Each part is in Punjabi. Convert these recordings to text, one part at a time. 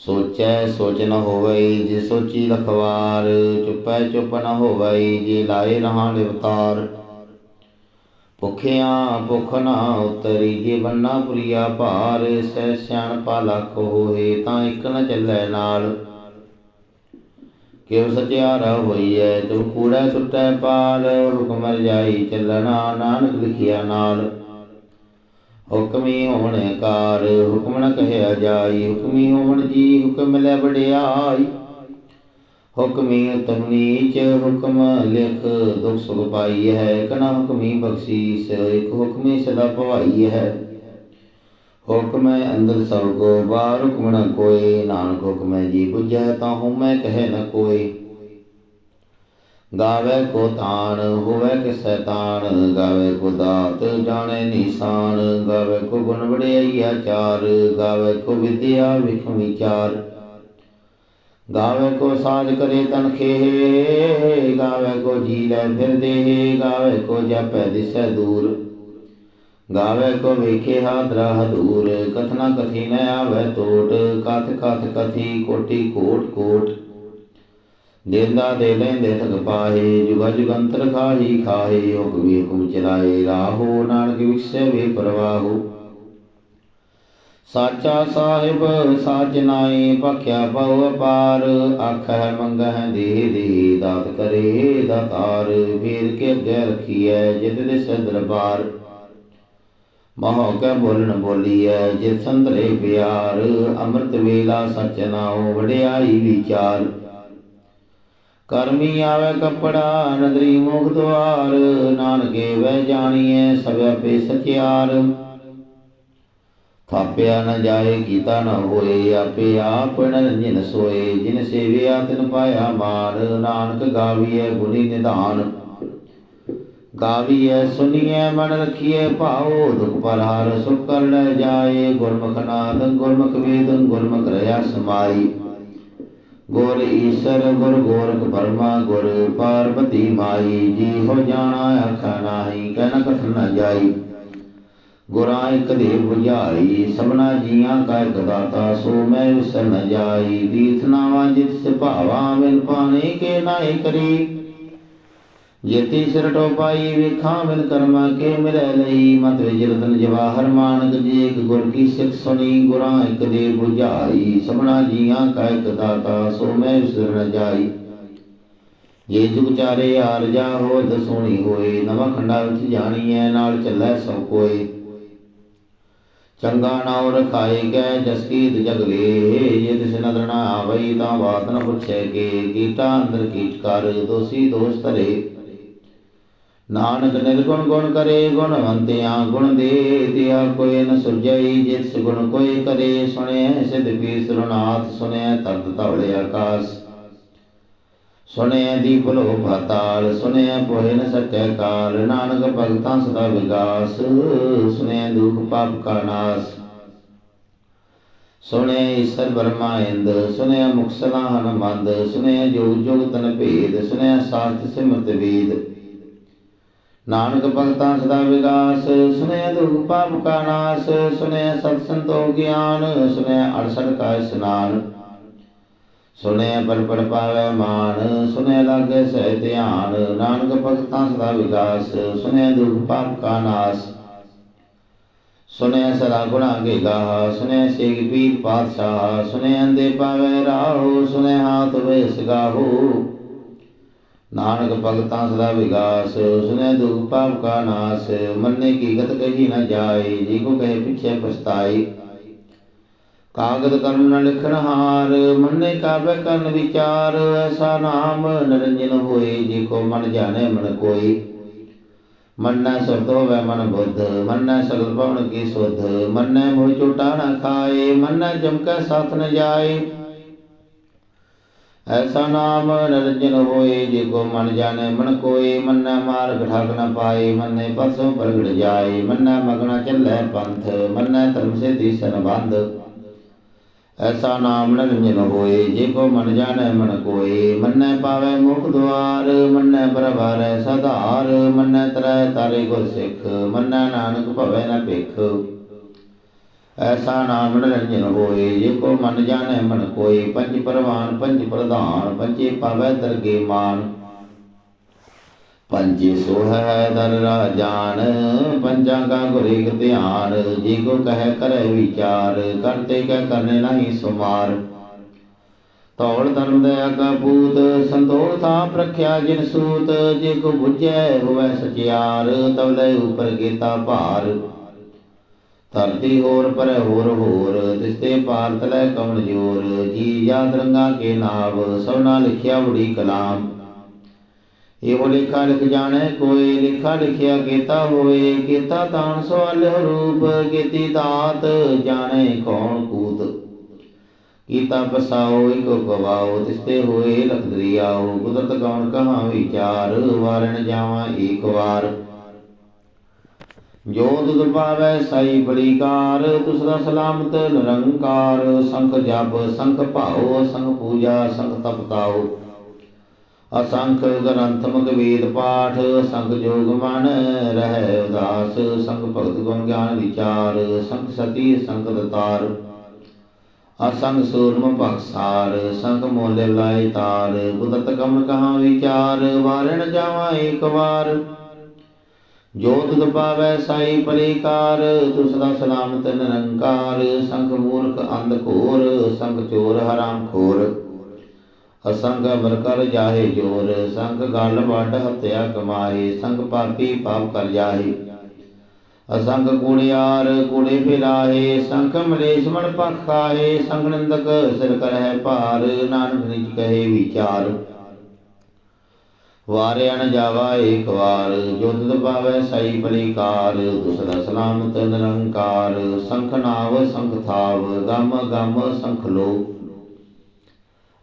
ਸੋਚੈ ਸੋਚ ਨ ਹੋਵਈ ਜੇ ਸੋਚੀ ਲਖਵਾਰ ਚੁੱਪੈ ਚੁੱਪ ਨ ਹੋਵਈ ਜੇ ਲਾਏ ਰਹਾ ਨਿਵਤਾਰ ਭੁਖਿਆ ਭੁਖ ਨਾ ਉਤਰੀ ਜੇ ਬੰਨਾ ਪੁਰੀਆ ਭਾਰ ਸੈ ਸਿਆਣ ਪਾ ਲੱਖ ਹੋਏ ਤਾਂ ਇੱਕ ਨ ਚੱਲੈ ਨਾਲ। ਕਿਉ ਸਚਿਆਰਾ ਹੋਈਐ ਤੂੰ ਕੂੜੈ ਸੁਟੈ ਪਾਲ, ਹੁਕਮ ਜਾਈ ਚੱਲਣਾ ਨਾਨਕ ਲਿਖਿਆ ਨਾਲ। ਹੁਕਮੀ ਹੋਣ ਕਾਰ, ਹੁਕਮ ਨ ਕਹਿਆ ਜਾਈ, ਹੁਕਮੀ ਹੋਣ ਜੀ ਹੁਕਮ ਲੈ ਵਡਿਆਈ। ਹੁਕਮੀ ਉਤਮ ਨੀਚ, ਹੁਕਮ ਲਿਖ, ਦੁਖ ਸੁਖ ਪਾਈ ਹੈ, ਕਨਾ ਹੁਕਮੀ ਬਖਸ਼ੀਸ, ਇਕ ਹੁਕਮੀ ਸਦਾ ਭਵਾਈ ਹੈ। ਹੁਕਮ ਅੰਦਰ ਸਭ ਕੋ, ਬਾਹਰ ਹੁਕਮ ਨ ਕੋਏ ਨਾਨਕ ਹੁਕਮ ਜੀ ਬੁਝੈ ਤਾਂ ਹਉਮੈ ਕਹੈ ਨ ਕੋਏ ਗਾਵੇ ਕੋ ਤਾਣ, ਹੋਵੇ ਕਿਸੈ ਤਾਣ, ਗਾਵੇ ਕੋ ਦਾਤ, ਜਾਣੇ ਨਿਸ਼ਾਨ, ਗਾਵੇ ਕੋ ਗੁਣ ਵਡਿਆਈ ਆਚਾਰ ਗਾਵੇ ਕੋ ਵਿਦਿਆ ਵਿਖ ਵਿਚਾਰ। ਗਾਵੇ ਕੋ ਸਾਜ ਕਰੇ ਤਨ ਖੇ ਗਾਵੇ ਕੋ ਜੀ ਲੈ ਫਿਰ ਦੇ ਗਾਵੇ ਕੋ ਜਪੈ ਦਿਸੈ ਦੂਰ। ਗਾਵੇ ਕੋ ਵੇਖੇ ਹਾਦਰਾ ਦੂਰ, ਕਥਨਾ ਕਥੀ ਨ ਆਵੇ ਟੋਟ ਕਥ ਕਥ ਕਥੀ ਕੋਟੀ ਕੋਟ ਕੋਟ। ਦੇਂਦਾ ਦੇ ਲੈਂਦੇ ਥਕ ਪਾਹੇ, ਜੁਗਾ ਜੁਗੰਤਰ ਖਾਹੀ ਖਾਹੇ ਹੁਕਮੀ ਹੁਕਮ ਚਲਾਏ, ਰਾਹੋ ਨਾਨਕ ਵਿਖਸੇ ਵੇ ਪ੍ਰਵਾਹੋ। ਸਾਚਾ ਸਾਹਿਬ, ਸਾਚ ਨਾਏ ਭਖਿਆ ਬਹੁ ਅਪਾਰ, ਆਖੈ ਮੰਗਹਿ ਦੇ ਦੇ, ਦਾਤ ਕਰੇ ਦਾਤਾਰ ਫੇਰ ਕੇ ਅੱਗੇ ਰਖੀਐ ਜਿਤ ਦੇ ਦਰਬਾਰ। ਮਹੋ ਕੈ ਬੋਲਣ ਬੋਲੀਐ ਜਿਤ ਸੰਤਰੇ ਪਿਆਰ, ਅੰਮ੍ਰਿਤ ਵੇਲਾ ਸਚ ਨਾਉ, ਵਡਿਆਈ ਵਿਚਾਰ। ਕਰਮੀ ਆਵੇ ਕਪੜਾ ਨਦਰੀ ਮੁਖ ਦਵਾਰ, ਨਾਨਕੇ ਵਹਿ ਜਾਣੀਐ ਸਭ ਆਪੇ ਸਚਿਆਰ। ਥਾਪਿਆ ਨ ਜਾਏ, ਕੀਤਾ ਨ ਹੋਏ, ਆਪੇ ਆਪ ਨਿਰੰਜਨ ਸੋਏ, ਜਿਨ ਸੇਵਿਆ ਤਿਨ ਪਾਇਆ ਮਾਨ, ਨਾਨਕ ਗਾਵੀਐ ਗੁਣੀ ਨਿਧਾਨ। ਗਾਵੀਐ, ਸੁਨੀਐ, ਮਨ ਰਖੀਐ ਭਾਉ, ਦੁਖ ਪਰਹਾਰ ਸੁਖ ਕਰ ਲੈ ਜਾਏ, ਗੁਰਮੁਖ ਨਾਦ ਗੁਰਮੁਖ ਵੇਦ, ਗੁਰਮੁਖ ਰਹਾ ਸਮਾਈ। ਗੁਰ ਈਸਰ, ਗੁਰ ਗੋਰਖ ਪਰਮਾ ਗੁਰ ਪਾਰਬਤੀ ਮਾਈ, ਜੀ ਹੋ ਜਾਣਾ ਆਖਾ ਨਾਹੀ ਕਹਿ ਨ ਕਥ ਜਾਈ। ਗੁਰਾਂ ਇਕ ਦੇ ਬੁਝਾਈ ਸਭਨਾ ਜੀਆਂ ਕਾ ਇਕ ਦਾਤਾ, ਸੋ ਮੈਂ ਵਿਸਰ ਨ ਜਾਈ। ਦੀਥ ਨਾਵਾ ਜਿਤ ਸੁਭਾਵਾ ਮਿਲ ਪਾਣੇ ਕੇ ਨਾਹੀ ਕਰੀ। ਜੇਤੀ ਸਿਰ ਟੋਪਾਈ ਵੇਖਾਂ ਬਿਨ ਕਰਮਾ ਕੇ ਮਿਲੈ ਲਈ ਮਤ ਵਿਜ ਜਵਾਹਰ ਮਾਨਕ ਜੀ ਇੱਕ ਗੁਰ ਕੀ ਸਿੱਖ ਸੁਣੀ, ਗੁਰਾਂ ਇੱਕ ਦੇ 부ਝਾਈ ਸਭਨਾ ਜੀਆਂ ਕਾ ਇਕ ਦਾਤਾ, ਸੋ ਮੈਂ ਵਿਸਰ ਨ ਜਾਈ। ਜੇ ਜੁਗ ਚਾਰੇ ਆਰ ਹੋ ਦਸੋਣੀ ਹੋਏ, ਨਵਾਂ ਖੰਡਾ ਵਿੱਚ ਜਾਣੀਐ, ਨਾਲ ਚੱਲੈ ਸਭ ਕੋਏ। ਚੰਗਾ ਨਾਉ ਰਖਾਏ ਗਏ ਜਸ ਕੀਤ ਜਗਲੇ ਜੇ ਤਿਸ ਨਦਰ ਆਵਈ ਤਾਂ ਬਾਤ ਨ ਪੁੱਛੇ ਕੇ। ਕੀਟਾ ਅੰਦਰ ਕੀਟ ਕਰ, ਦੋਸੀ ਦੋਸ਼ ਧਰੇ। ਨਾਨਕ ਨਿਰਗੁਣ ਗੁਣ ਕਰੇ, ਗੁਣਵੰਤਿਆ ਗੁਣ ਦੇ ਤਿਆ ਕੋਈ ਨ ਸੁਝਈ, ਜਿਸ ਗੁਣ ਕੋਈ ਕਰੇ, ਸੁਣਿਐ ਸਿਧ ਪੀ ਸੁਰਨਾਥ ਸੁਣਿਐ ਤਰਤ ਧਵਲੇ ਆਕਾਸ਼। ਸੁਣਿਐ ਦੀਪ ਲੋ ਭਾਤਾਲ ਸੁਣਿਐ ਪੋਹਿ ਨ ਸਕੈ ਕਾਲ, ਨਾਨਕ ਭਗਤਾਂ ਸਦਾ ਵਿਗਾਸ, ਸੁਣਿਐ ਦੁਖ ਪਾਪ ਕਾ ਨਾਸ। ਸੁਣਿਐ ਈਸ਼ਰ ਬਰਮਾ ਇੰਦ, ਸੁਣਿਐ ਮੁਕਸਲਾ ਹਨਮੰਦ ਸੁਣਿਐ ਜੋਗ ਜੋਗ ਤਨ ਭੇਦ, ਸੁਣਿਐ ਸਾਸਤ ਸਿਮਰਤ ਵੇਦ। ਨਾਨਕ ਭਗਤਾਂ ਸਦਾ ਵਿਗਾਸ ਸੁਣਿਐ ਦੁਖ ਪਾਪ ਕਾ ਨਾਸ ਸੁਣਿਐ ਸਤ ਸੰਤੋ ਗਿਆਨ ਸੁਣਿਐ ਅੜਸੜ ਕਾ ਇਸਨਾਨ। ਸੁਣਿਐ ਪਰ ਪਰ ਪਾਵੈ ਮਾਨ ਸੁਣਿਐ ਲਾਗੇ ਸਹਿ ਧਿਆਨ, ਨਾਨਕ ਭਗਤਾਂ ਸਦਾ ਵਿਗਾਸ ਸੁਣਿਐ ਦੁਖ ਪਾਪ ਕਾ ਨਾਸ। ਸੁਣਿਐ ਸਦਾ ਗੁਣਾ ਕੇ ਗਾਹ ਸੁਣਿਐ ਸੇਖ ਪੀਰ ਪਾਤਸ਼ਾਹ ਸੁਣਿਐ ਅੰਦੇ ਪਾਵੈ ਰਾਹੋ ਸੁਣਿਐ ਹਾਥ ਵੇਸ ਗਾਹੋ। ਨਾਨਕ ਭਗਤਾਂ ਸਦਾ ਵਿਗਾਸ ਸੁਨੇ ਦੁਖ ਪਾਪ ਕਾ ਨਾਸ, ਮੰਨੇ ਕੀ ਗਤ ਕਹੀ ਨਾ ਜਾਏ, ਜੀ ਕੋ ਕਹੇ ਪਿਛੇ ਪਛਤਾਈ ਕਾਗਦ ਕਰਮ ਨ ਲਿਖਣ ਹਾਰ, ਮੰਨੇ ਕਾਬੇ ਕਰਨ ਵਿਚਾਰ, ਐਸਾ ਨਾਮ ਨਿਰੰਜਨ ਹੋਏ, ਜੀ ਕੋ ਮਨ ਜਾਣੇ ਮਨ ਕੋਈ ਮੰਨੈ ਸੁਰਤ ਹੋਵੇ ਮਨ ਬੁੱਧ, ਮੰਨੈ ਸਗਲ ਭਵਨ ਕੀ ਸੁਧ, ਮੰਨੈ ਮੋਹ ਝੂਟਾ ਨ ਖਾਏ, ਮੰਨੈ ਜਮਕੈ ਸਾਥ ਨ ਜਾਏ। ਐਸਾ ਨਾਮ ਨਿਰੰਜਨ ਹੋਏ ਜੇ ਕੋ ਮਨ ਜਾਣੈ ਮਨ ਕੋਏ, ਮੰਨੈ ਮਾਰਗ ਠਾਕ ਨ ਪਾਏ, ਮੰਨੈ ਪਸੋਂ ਪ੍ਰਗਟ ਜਾਏ, ਮੰਨੈ ਮਗਨ ਚੱਲੈ ਪੰਥ, ਮੰਨੈ ਧਰਮ ਸੇ ਦੀਸਨ ਐਸਾ ਨਾਮ ਨਿਰੰਜਨ ਹੋਏ ਜੇ ਕੋ ਮਨ ਜਾਣੈ ਮਨ ਕੋਏ, ਮੰਨੈ ਪਾਵੈ ਮੁਖ ਦੁਆਰ, ਮੰਨੈ ਪ੍ਰਭਾਰੈ ਸਧਾਰ, ਮੰਨੈ ਤਰੈ ਤਾਰੇ ਗੁਰ ਸਿੱਖ, ਮੰਨੈ ਨਾਨਕ ਭਵੈ ਨ ਭਿਖ। ਐਸਾ ਨਾਮ ਨਿਰੰਜਨ ਹੋਏ, ਜੇ ਕੋ ਮਨ ਜਾਣੈ ਮਨ ਕੋਏ, ਪੰਜ ਪਰਵਾਨ, ਪੰਜ ਪ੍ਰਧਾਨ, ਪੰਜੇ ਪਾਵੈ ਦਰਗੇ ਮਾਨ। ਪੰਜੇ ਸੋ ਦਰ ਰਾਜਾਨ, ਪੰਜਾਂ ਕਾ ਗੁਰ ਧਿਆਨ, ਜੇ ਕੋ ਕਹੈ ਕਰੈ ਵਿਚਾਰ ਕਰਤੇ ਕੈ ਕਰਨੇ ਨਹੀਂ ਸੁਮਾਰ। ਤੌਲ ਧਰਮ ਦਇਆ ਕਾ ਪੂਤ, ਸੰਤੋਖ ਥਾ ਪ੍ਰਖਿਆ ਜਿਨ ਸੂਤ, ਜੇ ਕੋ ਬੁਝੈ ਹੋਵੈ ਸਚਿਆਰ ਤਵਲੇ ਉਪਰ ਕੀਤਾ ਭਾਰ। ਧਰਤੀ ਹੋਰ ਪਰ ਹੋਰ ਹੋਰ, ਤਿਸਤੇ ਪਾਰ ਤਲੈ ਕਵਣ ਜੋਰ, ਜੀ ਯਾਦ ਰੰਗਾ ਕੇ ਨਾਮ ਸਭਨਾ ਲਿਖਿਆ ਉੜੀ ਕਲਾਮ। ਇਹੋ ਲੇਖਾ ਲਿਖ ਜਾਣੈ ਕੋਈ, ਲਿਖਾ ਲਿਖਿਆ ਕੀਤਾ ਹੋਏ ਕੀਤਾ ਤਾਣ ਸਵਾਲ ਰੂਪ, ਕੀਤੀ ਦਾਤ ਜਾਣੈ ਕੌਣ ਕੂਤ। ਕੀਤਾ ਪਸਾਓ, ਇਕੋ ਗਵਾਓ, ਤਿਸਤੇ ਹੋਏ ਲਖ ਦਰਿਆਓ ਕੁਦਰਤ ਕੌਣ ਕਹਾ ਵਿਚਾਰ ਵਾਰਣ ਜਾਵਾਂ ਏਕ ਵਾਰ। ਜੋ ਤੁਧ ਪਾਵੈ ਸਾਈ ਬੜੀ ਤੁਸ ਦਾ ਸਲਾਮਤ ਨਿਰੰਕਾਰ, ਸੰਖ ਜਪ, ਸੰਖ ਭਾਉ, ਸੰਖ ਪੂਜਾ, ਸੰਖ ਤਪ ਅਸੰਖ ਗ੍ਰੰਥ ਗ੍ਰੰਥਮਕ ਵੇਦ ਪਾਠ, ਸੰਖ ਜੋਗ ਮਨ ਰਹਿ ਉਦਾਸ, ਸੰਖ ਭਗਤ ਗੁਣ ਗਿਆਨ ਵਿਚਾਰ, ਸੰਖ ਸਤੀ ਸੰਖ ਦਤਾਰ। ਅਸੰਗ ਸੂਰਮ ਭਖਸਾਰ ਸੰਖ ਮੋਲੇ ਲਾਇ ਤਾਰ, ਕੁਦਰਤ ਕਮਨ ਕਹਾ ਵਿਚਾਰ, ਵਾਰਣ ਜਾਵਾਂ ਏਕ ਵਾਰ। ਜੋ ਤੁਧ ਸਾਈ ਪਰਿਕਾਰ, ਤੁਸ ਦਾ ਸਲਾਮਤ ਨਿਰੰਕਾਰ ਸੰਖ ਮੂਰਖ ਅੰਧ ਘੋਰ ਸੰਖ ਚੋਰ ਹਰਾਮ ਖੋਰ। ਅਸੰਗ ਅਮਰ ਕਰ ਜਾਹੇ ਜੋਰ, ਸੰਗ ਗਲ ਵੱਡ ਹੱਤਿਆ ਕਮਾਏ ਸੰਗ ਪਾਪੀ ਪਾਪ ਕਰ ਜਾਹੇ। ਅਸੰਗ ਕੁੜਿਆਰ ਕੁੜੇ ਫਿਰਾਏ ਸੰਖ ਮਲੇਸ਼ ਮਨ ਪਖਾਏ ਸੰਗ ਨਿੰਦਕ ਸਿਰ ਕਰਹਿ ਭਾਰ, ਨਾਨਕ ਨਿਜ ਕਹੇ ਵਿਚਾਰ। ਵਾਰਿਆਣ ਜਾਵਾ ਏਕ ਵਾਰ, ਜੋ ਤੁਧ ਪਾਵੈ ਸਾਈ ਬਲੀਕਾਰ ਤੁਸ ਦਾ ਸਲਾਮਤ ਨਿਰੰਕਾਰ, ਸੰਖ ਨਾਵ, ਸੰਖ ਥਾਵ, ਗਮ ਗਮ ਸੰਖ ਲੋ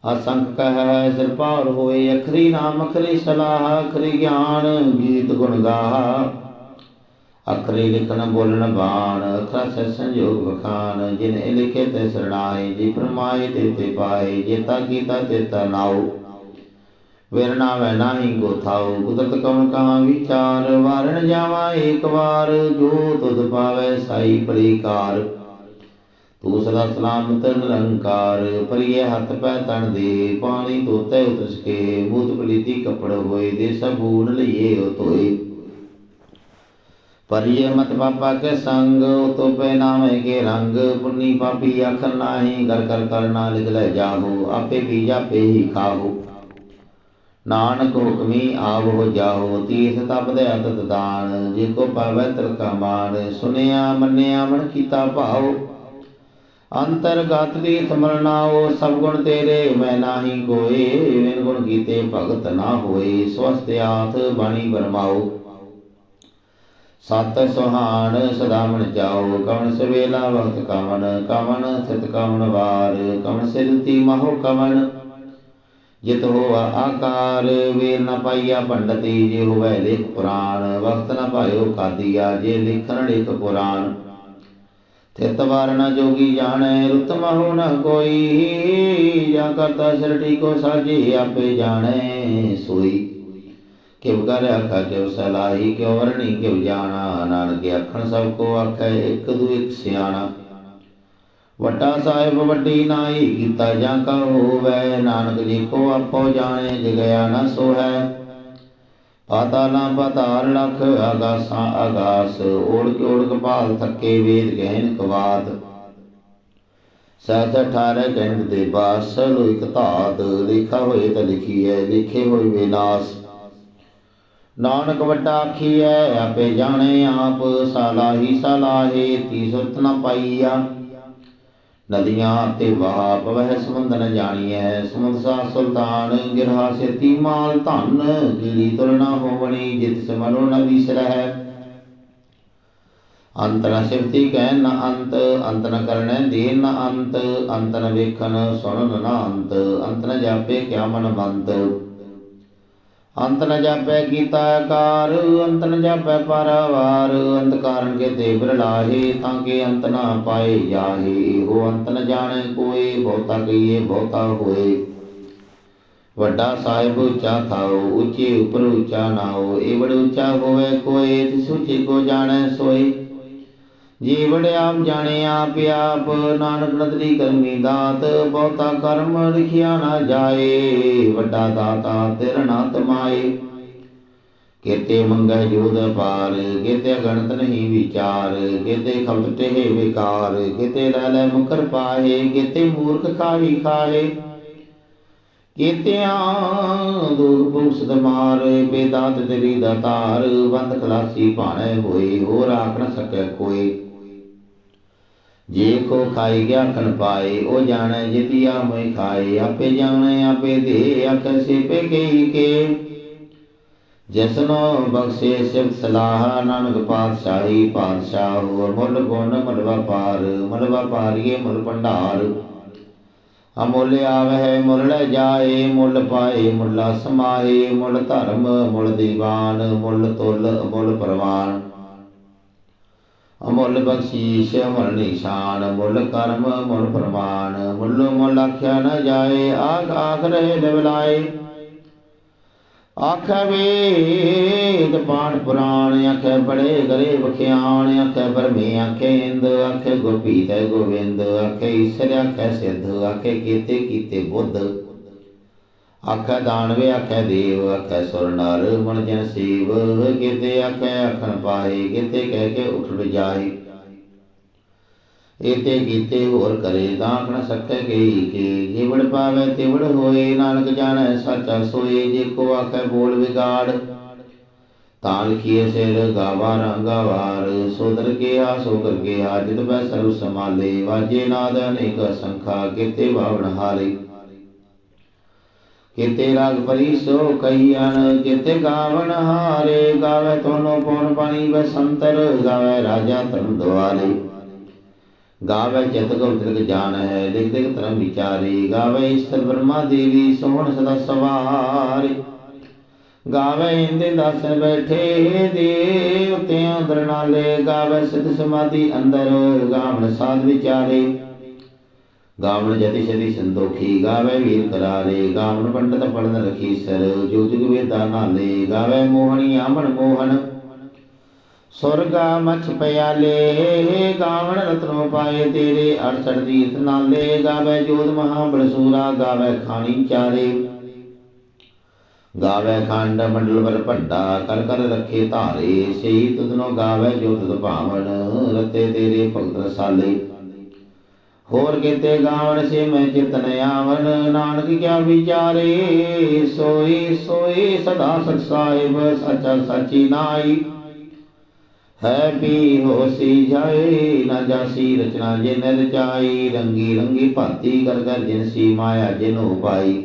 ਅਸੰਖ ਕਹਿ ਸਿਰ ਪਾਰ ਹੋਏ, ਅਖਰੀ ਨਾਮ ਅਖਰੀ ਸਲਾਹ, ਅਖਰੀ ਗਿਆਨ ਗੀਤ ਗੁਣ ਗਾਹ। ਅਖਰੀ ਲਿਖਣ ਬੋਲਣ ਬਾਣ ਅਖਰਾ ਸੇ ਸੰਜੋਗ ਵਖਾਨ ਜਿਨ ਲਿਖੇ ਤੇ ਸਰਣਾਏ, ਜੀ ਫਰਮਾਏ ਤੇ ਤੇ ਪਾਏ ਜੇਤਾ ਕੀਤਾ ਤੇਤਾ ਨਾਉ। ਵਿਰਣਾ ਵੈ ਨਾਹੀ ਕੋ ਥਾਉ। ਕੁਦਰਤ ਕਮ ਕਹਾ ਵਿਚਾਰ, ਵਾਰਣ ਜਾਵਾ ਏਕ ਵਾਰ। ਜੋ ਤੁਧ ਪਾਵੈ ਸਾਈ ਪਰਿਕਾਰ। ਤੂੰ ਸਦਾ ਸਲਾਮਤ, ਨਿਰੰਕਾਰ। ਪਰਿਏ ਹੱਥ ਪੈ ਤਣ ਦੇ, ਪਾਣੀ ਧੋਤੇ ਉਤਸ ਕੇ ਮੂਤ ਪਲੀਤੀ ਕਪੜ ਹੋਏ, ਦੇ ਸਬੂਨ ਲਈਏ ਉਹ ਧੋਏ। ਪਰਿਏ ਮਤ ਪਾਪਾ ਕੇ ਸੰਗ ਤੋ ਪੈ ਨਾਮੇ ਕੇ ਰੰਗ। ਪੁੰਨੀ ਪਾਪੀ ਅਖਰ ਨਾਹੀ, ਕਰ ਕਰ ਕਰਨਾ ਲਿਖ ਲੈ ਜਾਹੋ। ਆਪੇ ਕੀ ਜਾਪੇ ਹੀ ਖਾਹੋ। ਨਾਨਕ ਹੁਕਮੀ ਆਵ ਹੋ ਜਾਓ ਤੀਰਥ ਤਪ ਦੇ ਅਤਤ ਦਾਨ ਜੇ ਕੋ ਪਾਵੈ ਤਿਲਕਾ ਮਾਨ ਸੁਨਿਆ ਮੰਨਿਆ ਮਨ ਕੀਤਾ ਭਾਉ। ਅੰਤਰਗਤ ਦੀ ਸਮਰਨਾਓ ਸਭ ਗੁਣ ਤੇਰੇ, ਮੈਂ ਨਾਹੀ ਕੋਏ ਵਿਨ ਗੁਣ ਕੀਤੇ ਭਗਤ ਨਾ ਹੋਏ ਸਵਸਤ ਆਥ ਬਾਣੀ ਬਰਮਾਓ। ਸਤ ਸੁਹਾਣ ਸਦਾ ਮਨ ਜਾਓ, ਕਵਣ ਸਵੇਲਾ ਵਕਤ ਕਵਣ ਕਵਣ ਸਿਤ ਕਵਣ ਵਾਰ, ਕਵਣ ਸਿਰਤੀ ਮਹੋ ਕਵਣ। ਜਿਤ ਹੋਆ ਆਕਾਰ ਵੇਰ ਨ ਪਾਈਆ ਪੰਡਤੀ ਜੇ ਹੋਵੇ ਲਿਖ ਪੁਰਾਣ ਵਕਤ ਨ ਪਾਇਓ ਕਾਦੀਆ ਜੇ ਲਿਖਣ ਲਿਖ ਪੁਰਾਣ। ਤਿਤ ਵਾਰਣ ਜੋਗੀ ਜਾਣੈ ਰੁਤ ਮਹੁ ਨ ਕੋਈ ਜਾਂ ਕਰਤਾ ਸਿਰ ਠੀਕੋ ਸਾਜੀ ਆਪੇ ਜਾਣੈ ਸੋਈ। ਕਿਵ ਕਰ ਆਖਾ ਕਿਵ ਸਲਾਹੀ ਕਿਵ ਵਰਣੀ ਕਿਵ ਜਾਣਾ ਨਾਨਕ ਆਖਣ ਸਭ ਕੋ ਆਖੈ ਇੱਕ ਦੂ ਇੱਕ ਸਿਆਣਾ। ਵੱਡਾ ਸਾਹਿਬ ਵੱਡੀ ਨਾਈ ਕੀਤਾ ਜਾਂ ਕਾ ਹੋਵੈ, ਨਾਨਕ ਜੀ ਕੋ ਆਪੋ ਜਾਣੇ, ਜਗਿਆ ਨ ਸੋਹੈ। ਪਾਤਾਲਾਂ ਪਾਤਾਲ ਲਖ ਆਗਾਸਾਂ ਆਗਾਸ ਓੜ ਕੇ ਓੜ ਥੱਕੇ ਵੇਦ ਗਹਿਨ ਕਵਾਦ ਸਤ ਅਠਾਰਹ ਗੰਢ ਦੇ ਬਾਸਲ ਇਕ ਧਾਤ, ਲਿਖਾ ਹੋਏ ਤਾਂ ਲਿਖੀਐ, ਲਿਖੇ ਹੋਏ ਵਿਨਾਸ਼ ਨਾਨਕ ਵੱਡਾ ਆਖੀ ਹੈ ਆਪੇ ਜਾਣੇ ਆਪ, ਸਾਲਾਹੀ ਸਾਲਾਹੇ ਤੀ ਸੁਰਤ ਨ ਪਾਈਆ। ਨਦੀਆਂ ਤੇ ਵਹਾ ਪਵਹਿ ਸਮੁੰਦ ਨ ਜਾਣੀਐ। ਸਮੁੰਦ ਸਾ ਸੁਲਤਾਨ ਗਿਰਹਾ ਸੇਤੀ ਮਾਲ ਧਨ, ਕੀੜੀ ਤੁਲਨਾ ਹੋਵਣੀ ਜਿਤ ਸਮਨੋ ਨ ਵਿਸਰਹਿ। ਅੰਤ ਨ ਸਿਫਤੀ ਕਹਿ ਨ ਅੰਤ ਅੰਤ ਨ ਕਰਣੈ ਦੇ ਨ ਅੰਤ ਅੰਤ ਨ ਵੇਖਣ ਸੁਣਨ ਨ ਅੰਤ ਅੰਤ ਨ ਜਾਪੇ ਕਿਆ ਮਨ ਬੰਤ ਅੰਤ ਨ ਜਾਪੈ ਕੀਤਾ ਆਕਾਰ, ਅੰਤ ਨ ਜਾਪੈ ਪਰਵਾਰ, ਅੰਤ ਕਾਰਨ ਕੇ ਤੇ ਬਿਰਲਾਹੇ ਤਾਂ ਕੇ ਅੰਤ ਨਾ ਪਾਏ ਜਾਹੇ। ਹੋ ਅੰਤ ਨ ਜਾਣੈ ਕੋਈ ਬਹੁਤਾ ਕਹੀਏ ਬਹੁਤਾ ਹੋਏ। ਵੱਡਾ ਸਾਹਿਬ ਉੱਚਾ ਥਾਓ, ਉੱਚੇ ਉਪਰ ਉੱਚਾ ਨਾਉ ਏਵੜ ਉੱਚਾ ਹੋਵੇ ਕੋਏ ਤਿਸ ਉੱਚੇ ਕੋ ਜਾਣੈ ਸੋਏ। ਜੀਵੜ ਆਪ ਜਾਣੇ ਆਪ ਆਪ, ਨਾਨਕ ਨਦਰੀ ਕਰਮੀ ਦਾਤ, ਬਹੁਤਾ ਕਰਮ ਲਿਖਿਆ ਨਾ ਜਾਏ, ਵੱਡਾ ਦਾਤਾ ਤੇਰਾ ਨਾਤ ਮਾਏ ਕੇਤੇ ਮੰਗੈ ਜੋਦ ਪਾਰ ਕੇਤੇ ਗਣਤ ਨਹੀਂ ਵਿਚਾਰ, ਕੇਤੇ ਖਬਤ ਤੇ ਵਿਕਾਰ, ਕੇਤੇ ਲੈ ਲੈ ਮੁਕਰ ਪਾਏ ਕੇਤੇ ਮੂਰਖ ਖਾਹੀ ਖਾਏ ਕੀਤਿਆਂ ਦੁਖ ਭੁਖ ਸਦ ਮਾਰ ਬੇਦਾਤ ਤੇਰੀ ਦਾਤਾਰ ਬੰਦ ਖਲਾਸੀ ਭਾਣੇ ਹੋਏ, ਹੋਰ ਆਖਣ ਸਕੈ ਕੋਈ। ਜੇ ਕੋ ਖਾਈ ਗਿਆ ਖਣ ਪਾਏ, ਉਹ ਜਾਣੈ ਜਿਤਿਆ ਮੈਂ ਖਾਏ। ਆਪੇ ਜਾਣੈ, ਆਪੇ ਦੇ ਅਖ ਸਿਪੇ ਕਈ ਕੇ। ਜਸਨੋ ਬਖਸ਼ੇ ਸਿਵ ਸਲਾਹ, ਨਾਨਕ ਪਾਤਸ਼ਾਹੀ ਪਾਤਸ਼ਾਹ ਹੋ ਮੁੱਲ ਗੁਣ ਮਲ ਵਪਾਰ ਮਲ ਵਪਾਰੀਏ ਮੁੱਲ ਭੰਡਾਰ। ਅਮੁੱਲ ਆਵਹਿ, ਮੁੱਲ ਲੈ ਜਾਏ, ਮੁੱਲ ਪਾਏ, ਮੁੱਲਾ ਸਮਾਏ। ਮੁੱਲ ਧਰਮ, ਮੁੱਲ ਦੀਵਾਨ, ਮੁੱਲ ਤੁਲ, ਮੁੱਲ ਪ੍ਰਵਾਨ। ਅਮੁੱਲ ਬਖਸ਼ੀਸ਼ ਮੁੱਲ ਨਿਸ਼ਾਨ, ਮੁੱਲ ਕਰਮ, ਮੁੱਲ ਪ੍ਰਮਾਨ ਮੁੱਲ ਮੁੱਲ ਆਖਿਆ ਨਾ ਜਾਏ, ਆਖ ਆਖ ਰਹੇ ਲਿਵਲਾਏ ਆਖੈ ਵੇਦ ਬਾਣ ਪੁਰਾਣ, ਆਖੈ ਬੜੇ ਗਰੇ ਬਖਿਆਣ ਆਖੈ ਬਰਮੇ ਆਖੈ ਇੰਦ, ਆਖੈ ਗੋਪੀ ਤੈ ਗੋਵਿੰਦ, ਆਖੈ ਈਸ਼ਰ, ਆਖੈ ਸਿੱਧ, ਆਖੇ ਕੀਤੇ ਕੀਤੇ ਬੁੱਧ। ਆਖੈ ਦਾਨਵੇ, ਆਖੈ ਦੇਵ, ਆਖੈ ਸੁਰ ਨਰ, ਮਨ ਜਨ ਸੇਵ, ਕੀਤੇ ਆਖੈ ਆਖਣ ਪਾਏ, ਕੀਤੇ ਕਹਿ ਕੇ ਉਠੜ ਜਾਏ। ਏਤੇ ਕੀਤੇ ਹੋਰ ਕਰੇ ਦਾਖ ਸਕੈ ਕਈ ਕੇ ਜਿਵੜ ਪਾਵੇ ਤਿਵੜ ਹੋਏ, ਨਾਨਕ ਜਾਣੈ ਸੱਚਾ ਸੋਏ, ਜੇ ਕੋ ਆਖੈ ਬੋਲ ਵਿਗਾੜ। ਤਾਂ ਲਿਖੀਏ ਸਿਰ, ਗਾਵਾ ਰੰਗਾ ਵਾਰ ਕੇ ਆ ਸੋ ਕੇ ਆ ਜਿਤ ਬੈ ਸਰਬ ਸਮਾਲੇ ਵਾਜੇ ਨਾਦ ਅਨੇਕ ਸੰਖਾ ਕੀਤੇ ਬਾਵਣ ਹਾਰੇ। ਕੀਤੇ ਰਾਗ ਪਰੀ ਸੋ ਕਹੀਨ ਕੀਤੇ ਗਾਵਣ ਹਾਰੇ, ਗਾਵੇ ਤੋਨੋ ਪੌਣ ਪਾਣੀ ਬਸੰਤਰ ਗਾਵੇ ਰਾਜਾ ਧਰਮ ਦੁਆਰੇ ਗਾਵੇ ਚਿਤ ਕੋ ਤਿਲਕ ਜਾਣ ਹੈ ਲਿਖ ਲਿਖ ਧਰਮ ਵਿਚਾਰੀ। ਗਾਵੇ ਇਸਤਰ ਬ੍ਰਹਮਾ ਦੇਵੀ, ਸੋਹਣ ਸਦਾ ਸਵਾਰ। ਗਾਵੇ ਇੰਦੇ ਦਾਸ ਬੈਠੇ ਦੇਵਤਿਆਂ ਅੰਦਰ ਗਾਵੇ ਸਿਧ ਸਮਾਧੀ ਅੰਦਰ, ਗਾਵਣ ਸਾਧ ਵਿਚਾਰੇ। ਗਾਵਣ ਜਤੀ ਸ਼ਦੀ ਸੰਦੋਖੀ ਗਾਵੇ ਵੀਰ ਕਰਾਰੇ, ਗਾਵਣ ਪੰਡਤ ਪੜਨ ਰਖੀ ਸਰ, ਜੋ ਜੁਗ ਵੇਦਾ ਨਾਲੇ, ਗਾਵੇ ਮੋਹਣੀ ਆਮਣ ਮੋਹਨ। ਸੁਰਗਾ ਮਛ ਪਿਆਲੇ, ਗਾਵਣ ਰਤਨੋ ਪਾਏ ਤੇਰੇ, ਅੜਸੜ ਦੀਤ ਨਾਲੇ, ਗਾਵੇ ਜੋਤ ਮਹਾ ਬਲਸੂਰਾ ਗਾਵੇ ਖਾਣੀ ਚਾਰੇ। ਗਾਵੇ ਖੰਡ ਮੰਡਲ ਵਰ ਭੰਡਾ, ਕਰ ਕਰ ਰੱਖੇ ਧਾਰੇ ਸਹੀ ਤੁਧਨੋ ਗਾਵੇ ਜੋਤ ਤੁਧ ਭਾਵਨ, ਰਤੇ ਤੇਰੇ ਭਗਤ ਰਸਾਲੇ। ਹੋਰ ਕੀਤੇ ਗਾਵਣ ਸੇ ਮੈਂ ਚਿਤਨ ਆਵਨ ਨਾਨਕ ਕਿਆ ਵਿਚਾਰੇ, ਸੋਈ ਸੋਈ ਸਦਾ ਸਚ ਸਾਹਿਬ ਸਚਾ ਸਚੀ ਨਾਈ ਹੈ ਵੀ ਹੋਸੀ ਜਾਏ, ਨਾ ਜਾਸੀ ਰਚਨਾ ਜਿਨ ਰਚਾਈ ਰੰਗੀ ਰੰਗੀ ਭਾਤੀ ਕਰ ਕਰ ਜਿਨ ਸੀ ਮਾਇਆ ਜਿਨ ਉਪਾਈ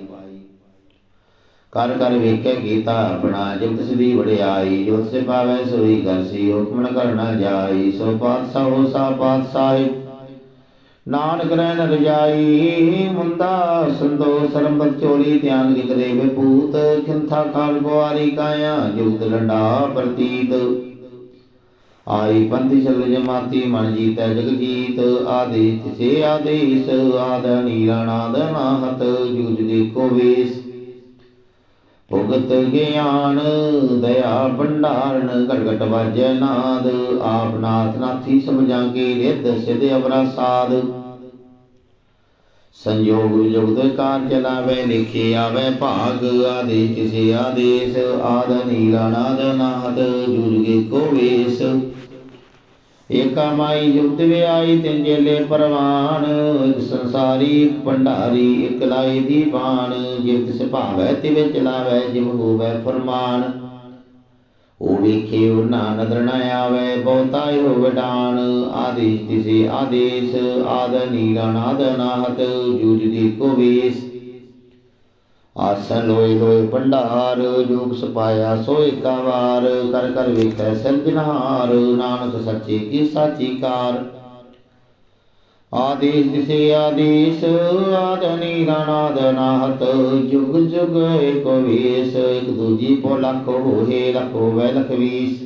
ਕਰ ਕਰ ਵੇਖੇ ਗੀਤਾ ਆਪਣਾ ਜੁਗਤ ਸਦੀ ਵੜਿਆਈ ਜੋ ਸੇ ਪਾਵੇ ਸੋਈ ਕਰ ਹੁਕਮ ਕਰਨਾ ਜਾਈ। ਸੋ ਪਾਤਸ਼ਾਹ ਹੋ ਸਾ ਪਾਤਸ਼ਾਹ ਨਾਨਕ ਰਹਿਣ ਰਜਾਈ ਮੁੰਦਾ ਸੰਦੋ ਸਰਬਤ ਚੋਲੀ ਧਿਆਨ ਕਿਤਰੇ ਵਿਭੂਤ ਖਿੰਥਾ ਕਾਲ ਗੁਆਰੀ ਕਾਇਆ ਜੁਗਤ ਲੰਡਾ ਪ੍ਰਤੀਤ। ਆਈ ਪੰਥੀ ਚਲ ਜਮਾਤੀ ਮਨ ਜੀਤੈ ਜਗ ਜੀਤ ਆਦੇਸ਼ ਸੇ ਆਦੇਸ਼, ਆਦ ਨੀਰਣਾਦ ਨਾਹਤ, ਜੁਜ ਦੇਖੋ ਵੇਸ। ਭੁਗਤ ਗਿਆਨ, ਦਇਆ ਭੰਡਾਰਨ ਘਟ ਘਟ ਵਾਜੈ ਨਾਦ, ਆਪ ਨਾਥ ਨਾਥੀ ਸਮਝਾਂਗੇ ਰਿੱਧ ਸਿਧ ਅਵਰਾ ਸਾਧ। ਸੰਯੋਗ ਵਿਜੋਗ ਦੇ ਕਾਰ ਚਲਾਵੇ ਲਿਖੇ ਆਵੇ ਭਾਗ ਆਦੇ ਕਿਸੇ ਆਦੇਸ਼, ਆਦ ਨੀਲਾ ਨਾਦ ਜੁਜ ਕੋ ਵੇਸ। ਏਕਾ ਮਾਈ ਜੁਗਤ ਵਿਆਈ ਤਿੰਨ ਜੇਲੇ ਪਰਵਾਨ। ਇੱਕ ਸੰਸਾਰੀ ਭੰਡਾਰੀ, ਇੱਕ ਲਾਈ ਦੀਵਾਨ। ਜਿਵ ਤਿਸ ਭਾਵੈ ਤਿਵੇ ਚਲਾਵੈ, ਜਿਵ ਹੋਵੈ ਫਰਮਾਨ। ਉਹ ਵੇਖੇ ਉਹ ਨਾ ਨਦਰ ਨ ਆਵੈ, ਬਹੁਤਾ ਹੋ ਵਡਾਨ ਆਦੇਸ਼ ਤਿਸੇ ਆਦੇਸ਼, ਆਦ ਨੀਰਣ ਆਦ ਨਾਹਤ, ਜੂਜ ਦੀ ਕੋ ਵੇਸ। ਆਸਨ ਹੋਏ ਹੋਏ ਭੰਡਾਰ, ਜੋਗ ਸਪਾਇਆ ਸੋ ਏਕਾ ਵਾਰ ਕਰ ਕਰ ਵੇਖੈ ਸਿਰਜਣਹਾਰ ਨਾਨਕ ਸੱਚੇ ਕੀ ਸਾਚੀ ਕਾਰ। ਆਦੇਸ਼ ਦਿਸੇ ਆਦੇਸ਼, ਆਦਨੀ ਰਾਣਾਦ ਨਾਹਤ, ਜੁਗ ਜੁਗ ਏਕੋ ਵੇਸ, ਇਕ ਦੂਜੀ ਪੋ ਲੱਖ ਹੋਏ, ਲੱਖੋ ਵੈ ਲਖ ਵੀਸ।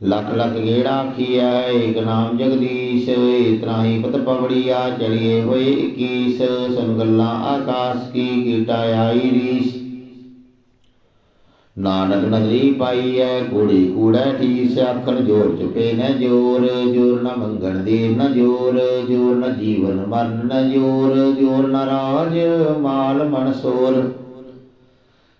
ਲੱਖ ਲੱਖ ਗੇੜਾ ਆਖੀਐ, ਏਕ ਨਾਮ ਜਗਦੀਸ਼ ਇਤਨਾ ਹੀ ਪਤ ਪਵੜੀਆ ਚੜੀਏ ਹੋਏ 21 ਸੁਨ ਗੱਲਾਂ ਆਕਾਸ਼ ਕੀ ਕੀਟਾ ਆਈ ਰੀਸ। ਨਾਨਕ ਨਦਰੀ ਪਾਈਐ ਕੂੜੀ ਕੂੜੈ ਠੀਸ ਆਖਣ ਜੋਰ ਚੁਪੇ ਨ ਜੋਰ ਜੋਰ ਨ ਮੰਗਣ ਦੇ ਨ ਜੋਰ ਜੋਰ ਨ ਜੀਵਨ ਮਰਨ ਨ ਜੋਰ ਜੋਰ ਨ ਰਾਜ ਮਾਲ ਮਨ ਸੋਰ।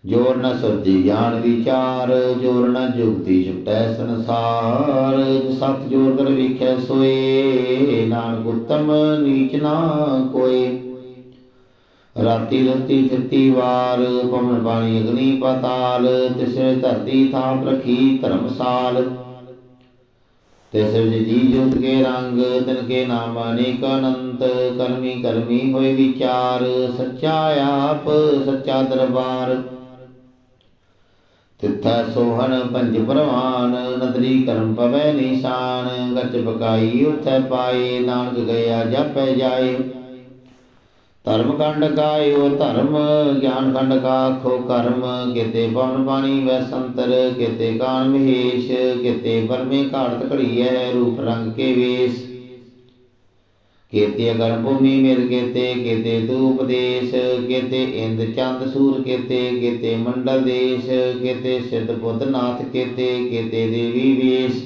ਜੋਰ ਨ ਸੁਰਜੀ ਗਿਆਨ ਵਿਚਾਰ, ਜੋਰ ਨ ਜੁਗਤੀ ਛੁਟੈ ਸੰਸਾਰ। ਸਤ ਜੋਰ ਕਰ ਵਿਖੈ ਸੋਏ, ਨਾਨਕ ਉਤਮ ਨੀਚ ਨਾ ਕੋਏ। ਰਾਤੀ ਰਤੀ ਫਿਰਤੀ ਵਾਰ ਪਵਨ ਪਾਣੀ ਅਗਨੀ ਪਤਾਲ, ਤਿਸਰੇ ਧਰਤੀ ਥਾਪ ਰਖੀ ਧਰਮਸਾਲ। ਤਿਸਰੇ ਜੀ ਜੋਤ ਕੇ ਰੰਗ, ਤਿਨ ਕੇ ਨਾਮ ਅਨੇਕ ਅਨੰਤ, ਕਰਮੀ ਕਰਮੀ ਹੋਏ ਵਿਚਾਰ, ਸੱਚਾ ਆਪ, ਸੱਚਾ ਦਰਬਾਰ। ਤਿੱਥੈ ਸੋਹਣ ਪੰਜ ਪ੍ਰਵਾਨ, ਨਦਰੀ ਕਰਮ ਪਵੈ ਨਿਸ਼ਾਨ, ਗਚ ਬਕਾਈ ਉਥੈ ਪਾਏ, ਨਾਨਕ ਗਿਆ ਜਪੈ ਜਾਏ। ਧਰਮ ਖੰਡ ਕਾਇਓ ਧਰਮ, ਗਿਆਨ ਖੰਡ ਕਾਖੋ ਕਰਮ, ਕਿਤੇ ਪਵਨ ਬਾਣੀ ਵੈ ਸੰਤਰ ਕਿਤੇ ਕਾਨ ਮਹੇਸ਼, ਕਿਤੇ ਬਰਮੇ ਘਾੜਤ ਘੜੀਐ, ਰੂਪ ਰੰਗ ਕੇ ਵੇਸ। ਕੇਤੇ ਅਗਰ ਭੂਮੀ ਮਿਲ ਕੇਤੇ ਕੇਤੇ ਤੂ ਉਪਦੇਸ਼ ਕੇਤੇ ਇੰਦ ਚੰਦ ਸੂਰ ਕੇਤੇ ਕੇਤੇ ਮੰਡਲ ਦੇਸ਼, ਕੇਤੇ ਸਿੱਧ ਬੁੱਧ ਨਾਥ ਕੇਤੇ ਕੇਤੇ ਦੇਵੀ ਵੇਸ਼।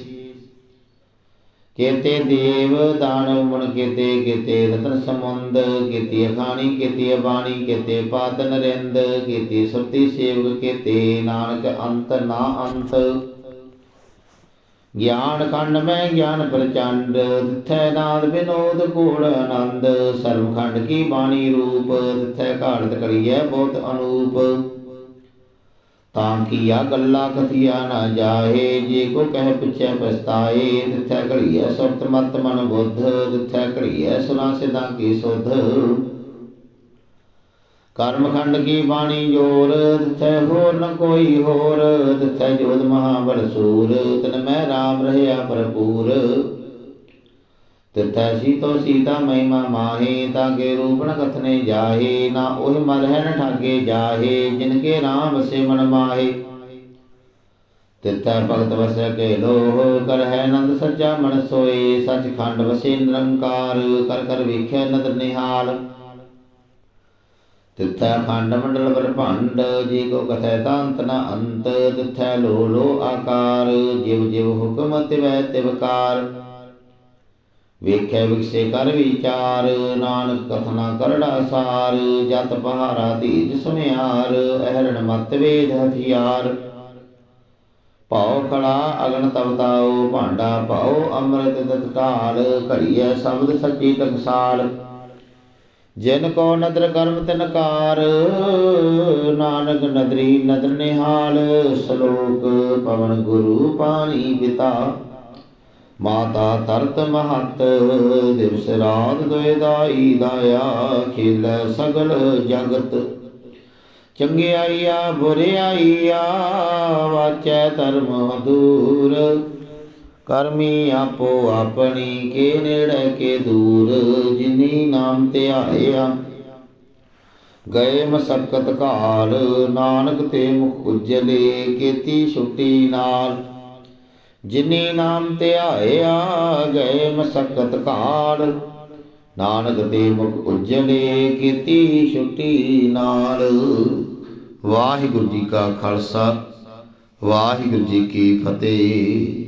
ਕੇਤੇ ਦੇਵ ਦਾਨਵ ਮਨ ਕੇਤੇ ਕੇਤੇ ਰਤਨ ਸਮੁੰਦ ਕੇਤੀ ਅਖਾਣੀ, ਕੇਤੀ ਬਾਣੀ, ਕੇਤੇ ਪਾਤ ਨਰਿੰਦ ਕੇਤੀ ਸੁਰਤੀ ਸੇਵਕ, ਕੇਤੇ ਨਾਨਕ ਅੰਤ, ਨਾ ਅੰਤ। ਗਿਆਨ ਖੰਡ ਮੈਂ ਗਿਆਨ ਪ੍ਰਚੰਡ, ਤਿਥੈ ਨਾਦ ਬਿਨੋਦ ਕੋੜ ਆਨੰਦ। ਸਰਬ ਖੰਡ ਕੀ ਬਾਣੀ ਰੂਪ, ਤਿਥੈ ਘਾੜਤ ਕਰੀਐ ਬਹੁਤ ਅਨੂਪ। ਤਾਂ ਕੀਆ ਗੱਲਾਂ ਕਥੀਆ ਨਾ ਜਾਹੇ? ਜੇ ਕੋ ਕਹਿ ਪਿਛੈ ਪਛਤਾਏ ਤਿਥੈ ਘੜੀਐ ਸੁਰਤ ਮਤ ਮਨ ਬੁੱਧ ਤਿਥੈ ਘੜੀਐ ਸੁਨਾ ਸਿਧਾਂ ਕੀ ਸੁਧ। ਕਰਮ ਖੰਡ ਕੀ ਬਾਣੀ ਜੋਰ ਤਿਥੈ ਹੋਰ ਨ ਕੋਈ ਹੋਰ ਤਿਥੈ ਜੋਤ ਮਹਾਬਲ ਸੂਰ, ਤਨ ਮੈਂ ਰਾਮ ਰਹਿਆ ਭਰਪੂਰ। ਤਿਥੈ ਸੀਤੋ ਸੀਤਾ ਮਹਿਮਾ ਮਾਹੇ ਤਾਗੇ ਰੂਪ ਨ ਕਥਨੇ ਜਾਹੇ, ਨਾ ਉਹ ਮਰ ਹੈ ਨ ਠਾਗੇ ਜਾਹੇ, ਜਿਨ ਕੇ ਰਾਮ ਵਸੇ ਮਨ ਮਾਹੇ। ਤਿਥੈ ਭਗਤ ਵਸੈ ਕੇ ਲੋਹ, ਕਰ ਹੈ ਨੰਦ ਸੱਚਾ ਮਨ ਸੋਏ ਸਚ ਵਸੇ ਨਿਰੰਕਾਰ, ਕਰ ਕਰ ਵੇਖਿਆ ਨਦਰ ਨਿਹਾਲ। ਤਿਥੈ ਖੰਡ ਮੰਡਲ ਬ੍ਰਹਮੰਡ, ਜੀ ਕੋ ਕਥੈ ਤਾਂਤ ਨ ਅੰਤ, ਤਿਥੈ ਲੋ ਲੋ ਆਕਾਰ, ਜਿਵ ਜਿਵ ਹੁਕਮ ਤਿਵੈ ਤਿਵਕਾਰ ਵੇਖੈ ਵਿਕਸੇ ਕਰ ਵਿਚਾਰ, ਨਾਨਕ ਕਥਨਾ ਕਰੜਾ ਸਾਰ, ਜਤ ਪਹਾਰਾ ਧੀਜ ਸੁਨਿਆਰ, ਅਹਰਣ ਮਤ ਵੇਦ ਹਥਿਆਰ। ਭਾਉ ਕਲਾ ਅਗਣ ਤਵਤਾਉ ਭਾਂਡਾ ਭਾਉ ਅੰਮ੍ਰਿਤ ਤਤਕਾਲ ਘੜੀਐ ਸ਼ਬਦ ਸੱਚੀ ਟਕਸਾਲ। ਜਿਨ ਕੋ ਨਦਰ ਕਰਮ ਤਿਨਕਾਰ ਨਾਨਕ ਨਦਰੀ ਨਦਰ ਨਿਹਾਲ, ਸ਼ਲੋਕ ਪਵਨ ਗੁਰੂ ਪਾਣੀ ਪਿਤਾ ਮਾਤਾ ਤਰਤ ਮਹਤ, ਦਿਵਸ ਰਾਤ ਦੋਇ ਦਾਈ ਦਾਇਆ, ਖੇਲੈ ਸਗਲ ਜਗਤ। ਚੰਗਿਆਈਆ ਬੁਰਿਆਈਆ ਵਾਚੈ ਧਰਮ ਦੂਰ ਕਰਮੀ ਆਪੋ ਆਪਣੀ, ਕੇ ਨੇੜੇ ਕੇ ਦੂਰ, ਜਿਨੀ ਨਾਮ ਤੇ ਆਇਆ। ਗਏ ਮਸਕਤ ਕਾਲ ਨਾਨਕ ਤੇ ਮੁਖ ਉਜਲੇ, ਕੀਤੀ ਛੁੱਟੀ ਨਾਲ। ਜਿਨੀ ਨਾਮ ਧਿਆਇਆ ਗਏ ਮਸਕਤ ਕਾਲ ਨਾਨਕ ਤੇ ਮੁਖ ਉਜਲੇ ਕੀਤੀ ਛੁੱਟੀ ਨਾਲ। ਵਾਹਿਗੁਰੂ ਜੀ ਕਾ ਖਾਲਸਾ, ਵਾਹਿਗੁਰੂ ਜੀ ਕੀ ਫਤਿਹ।